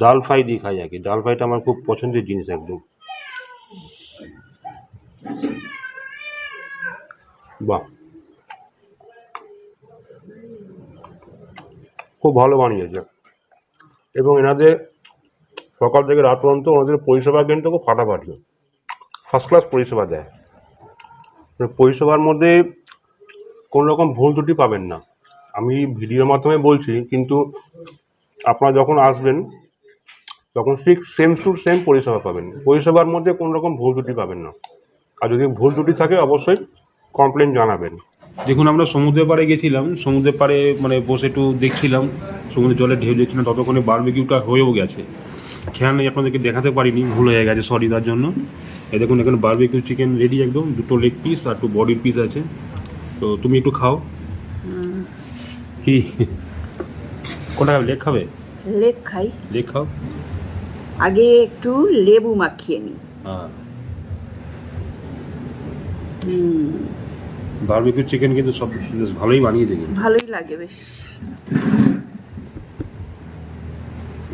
ডাল ফ্রাই দিয়ে খাই আর কি। ডাল ফ্রাইটা আমার খুব পছন্দের জিনিস একদম। বাহ। খুব ভালো বানিয়েছে। এবং এনাদের সকাল থেকে রাত পর্যন্ত ওনাদের পরিষেবা কিন্তু খুব ফাটাফাটি। ফার্স্ট ক্লাস পরিষেবা দেয়। পরিষেবার মধ্যে কোনো রকম ভুল ত্রুটি পাবেন না। আমি ভিডিওর মাধ্যমে বলছি, কিন্তু আপনারা যখন আসবেন, তখন ঠিক সেম টু সেম পরিষেবা পাবেন। পরিষেবার মধ্যে কোনো রকম ভুল ত্রুটি পাবেন না। আর যদি ভুল ত্রুটি থাকে, অবশ্যই কমপ্লেন জানাবেন। দেখুন, আমরা সমুদ্রের পাড়ে গেছিলাম সমুদ্রের পাড়ে মানে বসে একটু দেখছিলাম, সমুদ্রের জলে ঢেউ দেখছিলাম, ততক্ষণে বারবিকিউটা হয়েও গেছে। খেয়াল নেই, আপনাদেরকে দেখাতে পারিনি, ভুল হয়ে গেছে সরি তার জন্য। এই দেখুন, এখানে বারবিকিউ চিকেন রেডি একদম, দুটো লেগ পিস আর একটু বডির পিস আছে। তো তুমি একটু খাও। কি? কোনটা খাবে? লেক খাই। লেগ খাও। আগে একটু লেবু মাখিয়ে নিই। হ্যাঁ। হুম, বারবিকিউ চিকেন কিন্তু সব বেশ ভালোই বানিয়েছে কিন্তু ভালোই লাগে বেশ।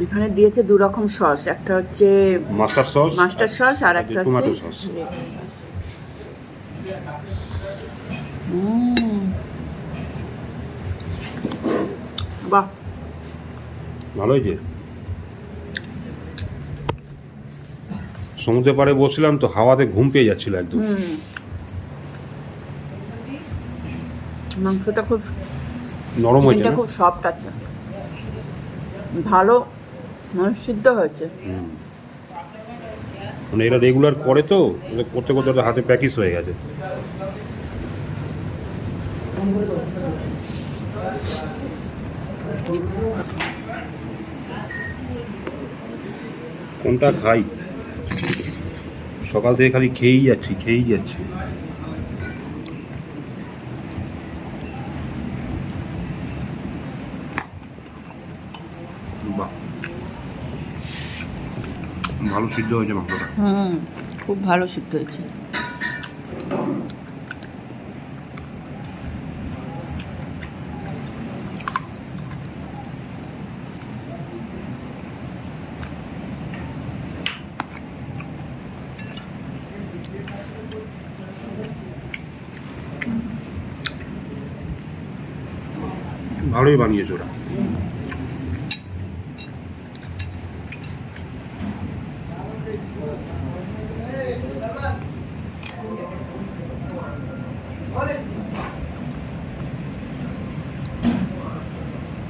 এখানে দিয়েছে দু রকম সস। একটা হচ্ছে মাস্টার সস মাস্টার সস আর একটা টমেটো হচ্ছে সস। হুম। বাহ ভালো হয়েছে সমুদ্রের পাড়ে বসছিলাম তো হাওয়াতে ঘুম পেয়ে যাচ্ছিল একদম। মাংসটা খুব নরম হয়েছে খুব সফট আছে। ভালো মানে সিদ্ধ হয়েছে। মানে এরা রেগুলার করে তো করতে করতে হাতে প্র্যাকটিস হয়ে গেছে। কোনটা খাই? সকাল থেকে খালি খেয়েই যাচ্ছি খেয়েই যাচ্ছি। ভালো সিদ্ধ হয়েছে মাংসটা। হুম, খুব ভালো সিদ্ধ হয়েছে। ভালোই বানিয়েছে ওরা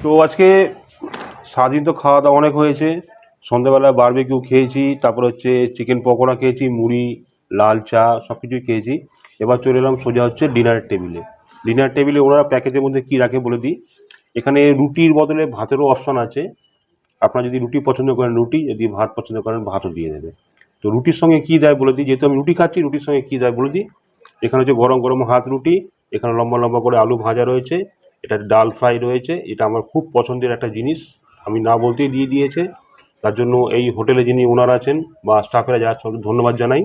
তো আজকে সারাদিন তো খাওয়া দাওয়া অনেক হয়েছে। সন্ধ্যেবেলা বারবিকিউ খেয়েছি, তারপর হচ্ছে চিকেন পকোড়া খেয়েছি, মুড়ি, লাল চা সব কিছুই খেয়েছি। এবার চলে এলাম সোজা হচ্ছে ডিনারের টেবিলে ডিনার টেবিলে ওরা প্যাকেজের মধ্যে কী রাখে বলে দিই? এখানে রুটির বদলে ভাতেরও অপশন আছে। আপনারা যদি রুটি পছন্দ করেন রুটি, যদি ভাত পছন্দ করেন ভাতও দিয়ে দেবে। তো রুটির সঙ্গে কী দেয় বলে দিই? যেহেতু আমি রুটি খাচ্ছি, রুটির সঙ্গে কী দেয় বলে দিই? এখানে হচ্ছে গরম গরম হাত রুটি, এখানে লম্বা লম্বা করে আলু ভাজা রয়েছে, এটা ডাল ফ্রাই রয়েছে, এটা আমার খুব পছন্দের একটা জিনিস, আমি না বলতেই দিয়ে দিয়েছে। তার জন্য এই হোটেলে যিনি ওনার আছেন বা স্টাফেরা যারা সবকে ধন্যবাদ জানাই।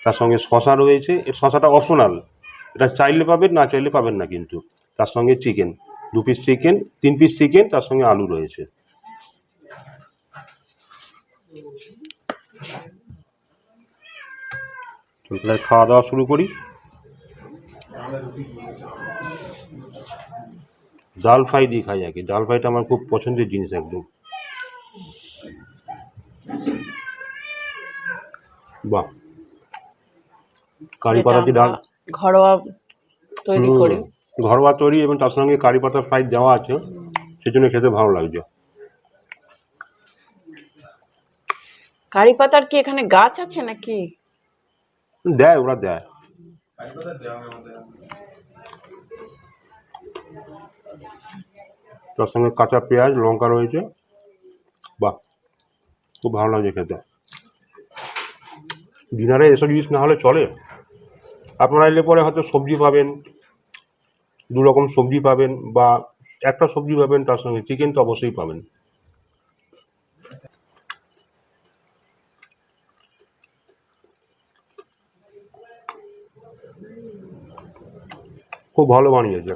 তার সঙ্গে শশা রয়েছে, এর শশাটা অপশনাল এটা চাইলে পাবেন, না চাইলে পাবেন না কিন্তু, তার সঙ্গে চিকেন দু পিস চিকেন তিন পিস চিকেন তার সঙ্গে আলু রয়েছে। তাহলে খাওয়া দাওয়া শুরু করি। ডাল ফ্রাই দিয়ে খাই আর কি ডাল ফ্রাইটা আমার খুব পছন্দের জিনিস একদম। বাহ। কারি পাতা দিয়ে ডাল ঘরোয়া তৈরি করি। ঘরোয়া তৈরি এবং তার সঙ্গে কারি পাতা ফ্রাই দেওয়া আছে সেজন্য খেতে ভালো লাগছে। কারি পাতার কি এখানে গাছ আছে নাকি? দেয় ওরা দেয়। তার সঙ্গে কাঁচা পেঁয়াজ লঙ্কা রয়েছে। বাহ খুব ভালো লাগছে খেতে। ডিনারে এসব জিনিস না হলে চলে। আপনারা এলে পরে হয়তো সবজি পাবেন। দু রকম সবজি পাবেন বা একটা সবজি পাবেন, তার সঙ্গে চিকেন তো অবশ্যই পাবেন। খুব ভালো বানিয়েছে।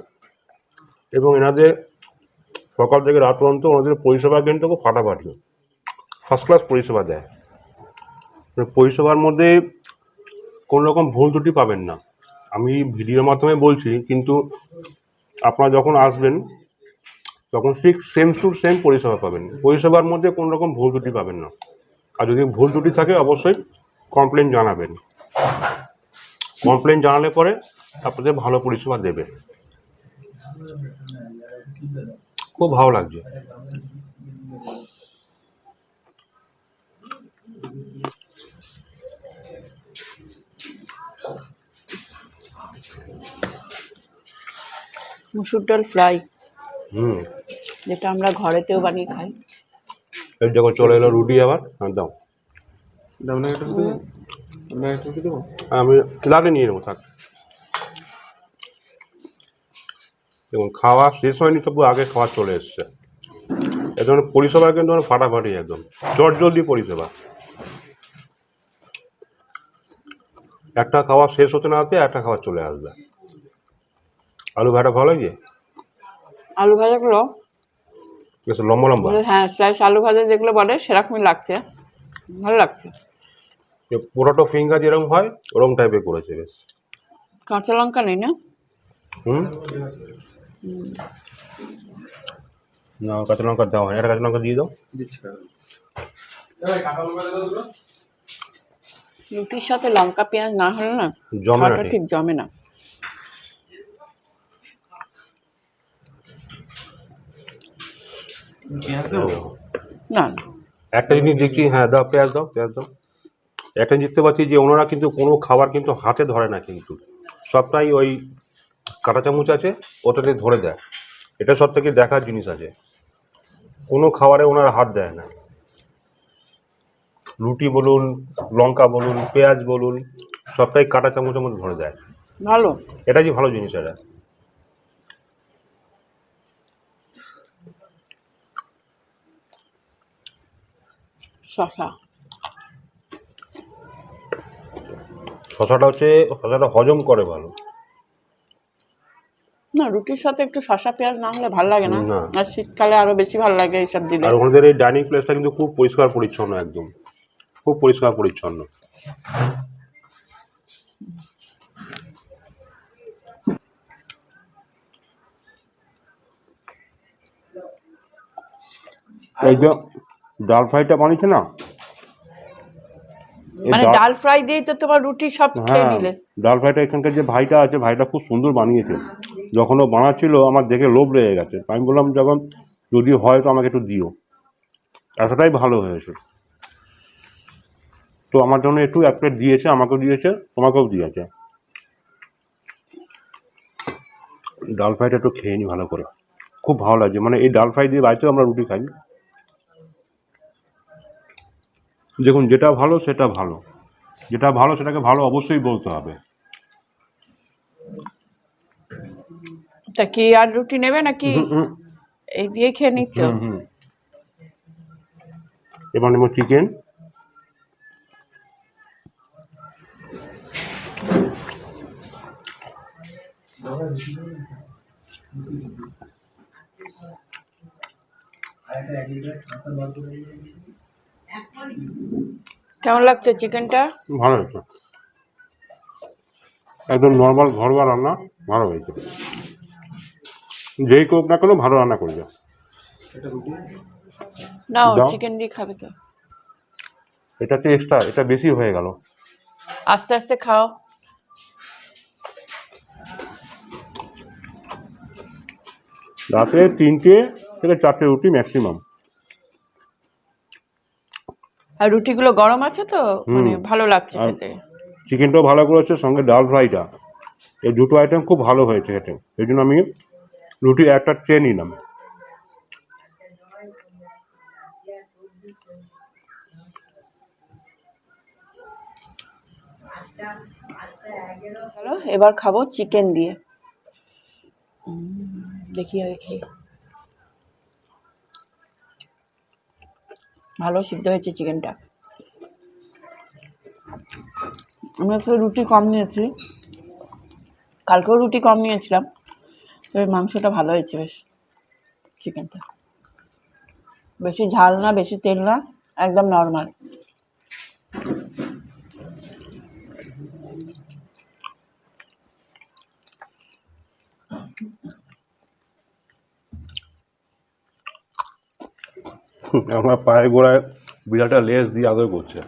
এবং এনাদের সকাল থেকে রাত পর্যন্ত ওনাদের পরিষেবা কিন্তু খুব ফাটাফাটি। ফার্স্ট ক্লাস পরিষেবা দেয়। পরিষেবার মধ্যে কোনো রকম ভুল ত্রুটি পাবেন না। আমি ভিডিওর মাধ্যমে বলছি, কিন্তু আপনারা যখন আসবেন, তখন ঠিক সেম টু সেম পরিষেবা পাবেন। পরিষেবার মধ্যে কোনো রকম ভুল ত্রুটি পাবেন না। আর যদি ভুল ত্রুটি থাকে, অবশ্যই কমপ্লেন জানাবেন। কমপ্লেন জানালে পরে আপনাদের ভালো পরিষেবা দেবে। খুব ভালো লাগছে। মুসুর ডাল ফ্রাই হুম। যেটা আমরা ঘরেতেও বানিয়ে খাই। এই যখন চলে এলো রুটি আবার হ্যাঁ দাও। দাও না একটা রুটি। আমরা একটা রুটি আমি লাটে নিয়ে নেব থাক। দেখুন খাওয়া শেষ হয়নি তবু আগে খাওয়া চলে এসছে। এর জন্য পরিষেবা কিন্তু আমার ফাটাফাটি একদম। চট জলদি পরিষেবা। একটা খাওয়া শেষ হতে না হতে একটা খাওয়া চলে আসবে। আলু ভাজা ভালো লাগে? আলু ভাজাগুলো বেশ লম্বা লম্বা। হ্যাঁ স্লাইস আলু ভাজা যেগুলো বলে সেরকমই লাগছে। ভালো লাগছে। যে পোটাটো ফিঙ্গার যেরকম হয় ওরকম টাইপের করেছে বেশ। কাঁচা লঙ্কা নেই না? হুম? না কাঁচা লঙ্কা দেওয়া হয় একটা কাঁচা লঙ্কা দিয়ে দাও। দিচ্ছি রুটির সাথে লঙ্কা পেঁয়াজ না হলে না জমে না। ঠিক জমে না। পেঁয়াজ দেবো? না না। একটা জিনিস দেখছি হ্যাঁ দাও পেঁয়াজ দাও পেঁয়াজ দাও। একটা জিনিস দেখতে পাচ্ছি যে ওনারা কিন্তু কোনো খাবার কিন্তু হাতে ধরে না কিন্তু। সবটাই ওই কাঁটা চামচ আছে ওটাতে ধরে দেয়। এটা সব থেকে দেখার জিনিস আছে। কোনো খাবারে ওনারা হাত দেয় না। রুটি বলুন লঙ্কা বলুন পেঁয়াজ বলুন সবটাই কাঁটা চামচের মধ্যে ধরে দেয়। ভালো। এটা যে ভালো জিনিস এটা। শশা। শশাটা হচ্ছে শশাটা হজম করে ভালো। না রুটির সাথে একটু শশা পেঁয়াজ না হলে ভালো লাগে না। না। আর শীতকালে আরও বেশি ভালো লাগে এইসব দিলে। আর ওনাদের এই ডাইনিং প্লেসটা কিন্তু খুব পরিষ্কার পরিচ্ছন্ন একদম। খুব পরিষ্কার পরিচ্ছন্ন। যে ডাল ফ্রাইটা বানিয়েছে না? মানে ডাল- ফ্রাই দিয়েই তো তোমার রুটি সব খেয়ে হ্যাঁ নিলে। ডাল ফ্রাইটা এখানকার যে ভাইটা আছে ভাইটা খুব সুন্দর বানিয়েছে। যখন ও বানাচ্ছিল আমার দেখে লোভ লেগে গেছে। আমি বললাম যখন যদি হয় তো আমাকে একটু দিও। এতটাই ভালো হয়েছে। তো আমার জন্য একটু এক প্লেট দিয়েছে আমাকেও দিয়েছে তোমাকেও দিয়েছে। ডাল ফ্রাইটা একটু খেয়ে নি ভালো করে। খুব ভালো লাগছে। মানে এই ডাল ফ্রাই দিয়ে বাড়িতেও আমরা রুটি খাই। দেখুন যেটা ভালো সেটা ভালো। যেটা ভালো সেটাকে ভালো অবশ্যই বলতে হবে। তা কি আর রুটি নেবে নাকি? এই দিয়ে খেয়ে নিচ্ছ। এবার নেব চিকেন কেমন লাগছে চিকেনটা? ভালো হয়েছে। একদম নর্মাল ঘরোয়া রান্না ভালো হয়েছে। যেই করুক না কেন ভালো রান্না করবে নাও দাও। চিকেন দিয়ে খাবে তো। এটা তো এক্সট্রা এটা বেশি হয়ে গেল। আস্তে আস্তে খাও। রাতে তিনটে থেকে চারটে রুটি ম্যাক্সিমাম আর রুটিগুলো গরম আছে তো মানে ভালো লাগছে আর- খেতে। চিকেনটাও ভালো করেছে সঙ্গে ডাল ফ্রাইটা। এই দুটো আইটেম খুব ভালো হয়েছে খেতে। এই জন্য আমি রুটি একটা ট্রে নিলাম। এবার খাব চিকেন দিয়ে। দেখি আগে খেয়ে ভালো সিদ্ধ হয়েছে চিকেনটা। আমি একটু রুটি কম নিয়েছি। কালকেও রুটি কম নিয়েছিলাম, তবে মাংসটা ভালো হয়েছে বেশ, চিকেনটা। বেশি ঝাল না, বেশি তেল না, একদম নর্মাল আমার পায়ের গোড়ায় বিড়ালটা লেজ দিয়ে আদর করছে।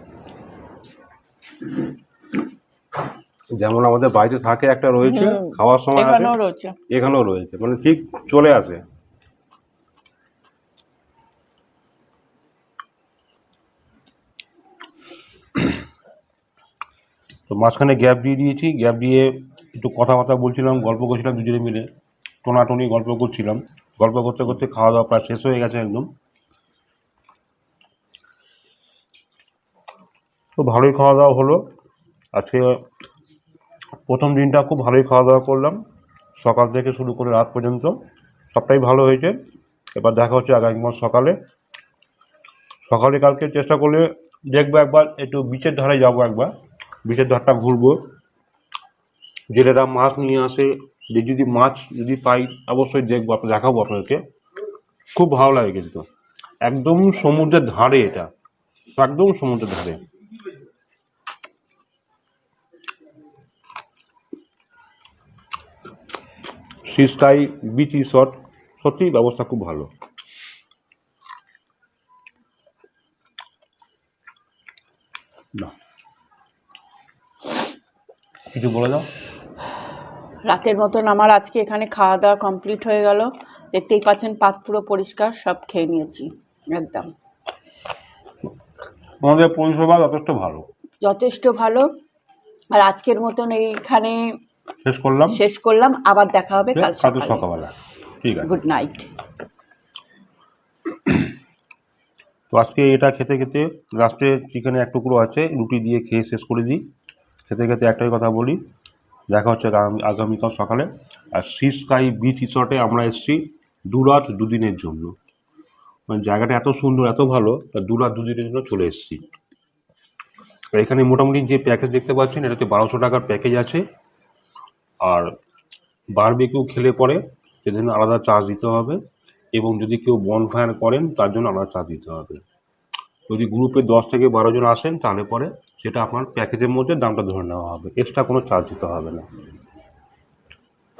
যেমন আমাদের বাড়িতে থাকে একটা রয়েছে খাওয়ার সময় এখানেও রয়েছে। এখানেও রয়েছে মানে ঠিক চলে আসে। তো মাঝখানে গ্যাপ দিয়ে দিয়েছি গ্যাপ দিয়ে একটু কথাবার্তা বলছিলাম গল্প করছিলাম দুজনে মিলে টোনাটনি গল্প করছিলাম। গল্প করতে করতে খাওয়া দাওয়া প্রায় শেষ হয়ে গেছে একদম। তো ভালোই খাওয়া দাওয়া হলো। আজকে প্রথম দিনটা খুব ভালোই খাওয়া দাওয়া করলাম। সকাল থেকে শুরু করে রাত পর্যন্ত সবটাই ভালো হয়েছে। এবার দেখা হচ্ছে আগামী মাস সকালে। সকালে কালকে চেষ্টা করলে দেখব একবার, একটু বিচের ধারে যাব একবার। বিচের ধারটা ঘুরবো। জেলেরা মাছ নিয়ে আসে। যে যদি মাছ যদি পাই, অবশ্যই দেখব আপনার দেখাবো আপনাদেরকে। খুব ভালো লাগে কিন্তু। একদম সমুদ্রের ধারে এটা। একদম সমুদ্রের ধারে। সি স্কাই বিচ রিসর্ট সত্যি ব্যবস্থা খুব ভালো। না। কিছু বলে দাও। রাতের মতন আমার আজকে এখানে খাওয়া দাওয়া কমপ্লিট হয়ে গেল। দেখতেই পাচ্ছেন পাত পুরো পরিষ্কার সব খেয়ে নিয়েছি। একদম। তোমাদের পরিষেবা যথেষ্ট ভালো। যথেষ্ট ভালো। আর আজকের মতন এইখানে শেষ করলাম। শেষ করলাম আবার দেখা হবে কাল সকালে। সকালবেলা। ঠিক আছে। গুড নাইট তো আজকে এটা খেতে খেতে লাস্টে চিকেনে এক টুকরো আছে রুটি দিয়ে খেয়ে শেষ করে দিই। খেতে খেতে একটাই কথা বলি দেখা হচ্ছে আগামীকাল সকালে। আর সি স্কাই বিচ রিসর্টে আমরা এসেছি দু রাত দুদিনের জন্য। মানে জায়গাটা এত সুন্দর এত ভালো তা দু রাত দুদিনের জন্য চলে এসেছি। আর এখানে মোটামুটি যে প্যাকেজ দেখতে পাচ্ছেন এটাতে বারোশো টাকার প্যাকেজ আছে। আর বারবিকিউ খেলে পরে সেজন্য আলাদা চার্জ দিতে হবে এবং যদি কেউ বনফায়ার করেন, তার জন্য আলাদা চার্জ দিতে হবে। যদি গ্রুপে দশ থেকে বারো জন আসেন, তাহলে পরে সেটা আপনার প্যাকেজের মধ্যে দামটা ধরে নেওয়া হবে। এক্সট্রা কোনো চার্জ দিতে হবে না।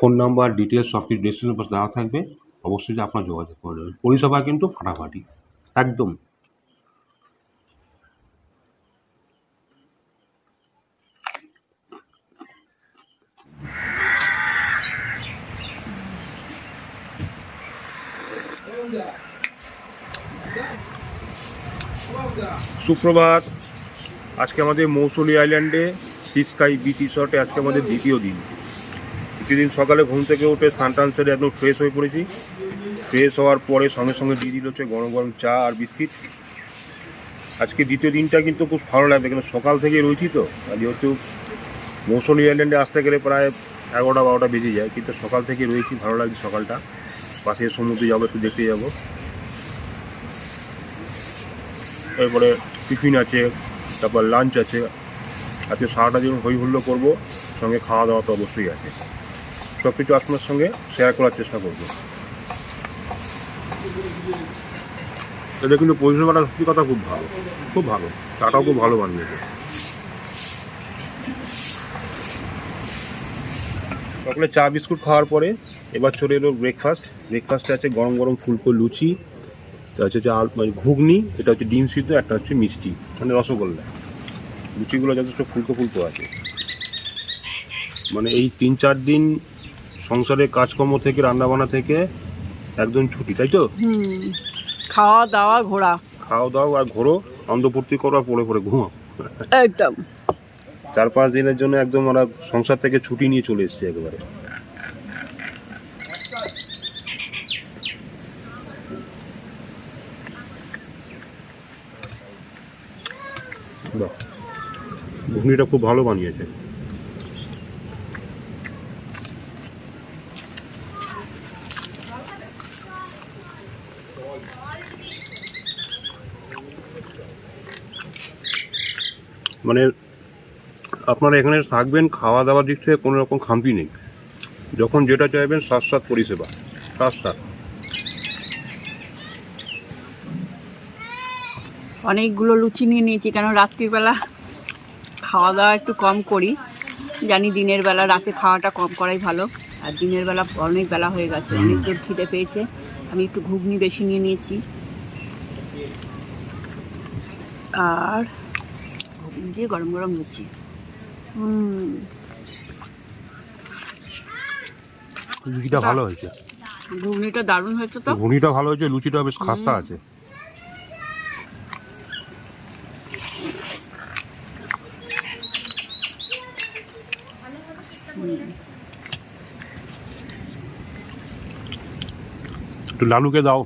ফোন নাম্বার ডিটেলস সব কিছু বক্স দেওয়া থাকবে। অবশ্যই আপনার যোগাযোগ করে নেবেন। পরিষেবা কিন্তু ফাটাফাটি। একদম। সুপ্রভাত। আজকে আমাদের মৌসুলি আইল্যান্ডে সি স্কাই বিচ রিসর্টে আজকে আমাদের দ্বিতীয় দিন। দ্বিতীয় দিন সকালে ঘুম থেকে উঠে স্নান টান সেরে একদম ফ্রেশ হয়ে পড়েছি। ফ্রেশ হওয়ার পরে সঙ্গে সঙ্গে দিয়ে দিল হচ্ছে গরম গরম চা আর বিস্কিট। আজকে দ্বিতীয় দিনটা কিন্তু খুব ভালো লাগবে, কেন সকাল থেকে রয়েছি তো যেহেতু মৌসুমি আইল্যান্ডে আসতে গেলে প্রায় এগারোটা বারোটা বেজে যায়, কিন্তু সকাল থেকে রয়েছি, ভালো লাগছে সকালটা। পাশে সমুদ্রে যাব, একটু দেখতে যাব। এরপরে টিফিন আছে, তারপর লাঞ্চ আছে। আজকে সারাটা দিন হই হুল্লো করব, সঙ্গে খাওয়া দাওয়া তো অবশ্যই আছে। সব কিছু আপনার সঙ্গে শেয়ার করার চেষ্টা করব। এটা কিন্তু পরিষেবাটা সত্যি কথা খুব ভালো খুব ভালো। চাটাও খুব ভালো বানিয়েছে। সকালে চা বিস্কুট খাওয়ার পরে এবার চলে এলো ব্রেকফাস্ট ব্রেকফাস্টে আছে গরম গরম ফুলকো লুচি এটা হচ্ছে মানে ঘুগনি এটা হচ্ছে ডিম সিদ্ধ একটা হচ্ছে মিষ্টি মানে রসগোল্লা। লুচিগুলো যথেষ্ট ফুলকো ফুলকো আছে। মানে এই তিন চার দিন সংসারের কাজকর্ম থেকে রান্নাবান্না থেকে একদম ছুটি তাই তো? খাওয়া দাওয়া ঘোরা। খাওয়া দাওয়া আর ঘোরো অন্ধপূর্তি করো আর পড়ে পড়ে ঘুমো একদম। চার পাঁচ দিনের জন্য একদম আমরা সংসার থেকে ছুটি নিয়ে চলে এসেছি একেবারে। ঘুগনিটা খুব ভালো বানিয়েছে। মানে আপনারা এখানে থাকবেন খাওয়া দাওয়ার দিক থেকে কোনো রকম খামতি নেই। যখন যেটা চাইবেন সাত সাত পরিষেবা। সাত সাত অনেকগুলো লুচি নিয়ে নিয়েছি, কেন রাত্রিবেলা? খাওয়া দাওয়া একটু কম করি। জানি দিনের বেলা রাতে খাওয়াটা কম করাই ভালো। আর দিনের বেলা অনেক বেলা হয়ে গেছে অনেক জোর খিদে পেয়েছে। আমি একটু ঘুগনি বেশি নিয়ে নিয়েছি। আর ঘুগনি দিয়ে গরম গরম লুচি। লুচিটা ভালো হয়েছে। ঘুগনিটা দারুণ হয়েছে তো। ঘুগনিটা ভালো হয়েছে লুচিটা বেশ খাস্তা আছে। একটু লালুকে দাও।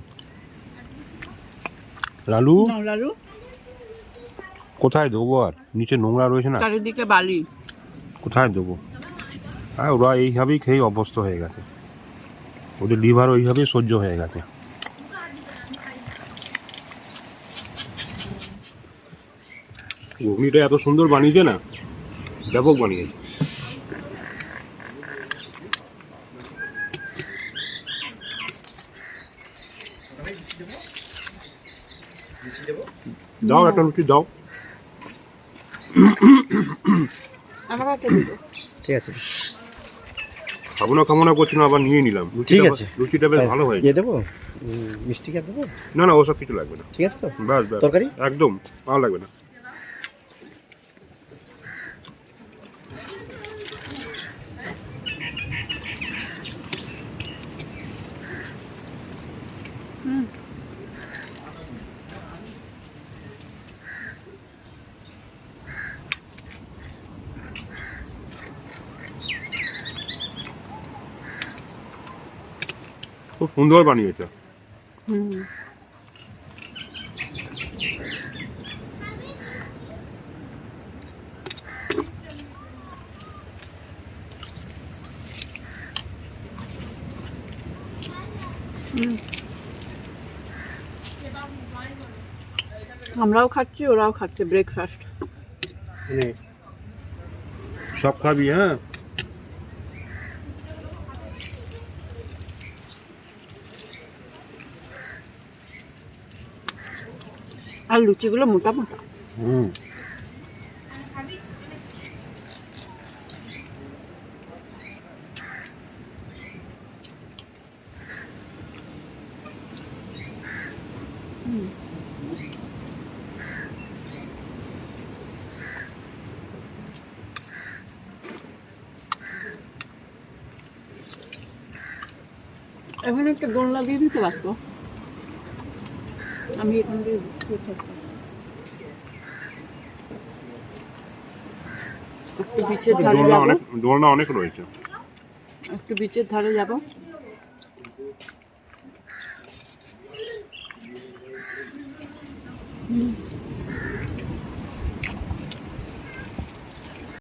লালু? নাও লালু। কোথায় দেবো আর? নিচে নোংরা রয়েছে না। চারিদিকে বালি। কোথায় দেবো? হ্যাঁ ওরা এইভাবেই খেয়ে অভ্যস্ত হয়ে গেছে। ওদের লিভার ওইভাবেই সহ্য হয়ে গেছে। ঘুগনিটা এত সুন্দর বানিয়েছে না? ব্যাপক বানিয়েছে। দাও একটা লুচি দাও। দিল ঠিক আছে। খাব না খাব না করছি না আবার নিয়ে নিলাম। ঠিক আছে। লুচিটা বেশ ভালো হয়েছে। দিয়ে দেবো? মিষ্টি কে দেবো? না না ওসব কিছু লাগবে না। ঠিক আছে তো? ব্যাস ব্যাস। তরকারি? একদম ভালো লাগবে না। খুব সুন্দর বানিয়েছে। আমরাও খাচ্ছি ওরাও খাচ্ছে ব্রেকফাস্ট সব খাবি হ্যাঁ? আর লুচিগুলো মোটা মোটা। হুম। এখানে একটা দোলনা দিয়ে দিতে পারতো। আমি এখান থেকে একটু বিচের ধারে যাব। অনেক দোলনা অনেক রয়েছে। একটু বিচের ধারে যাব।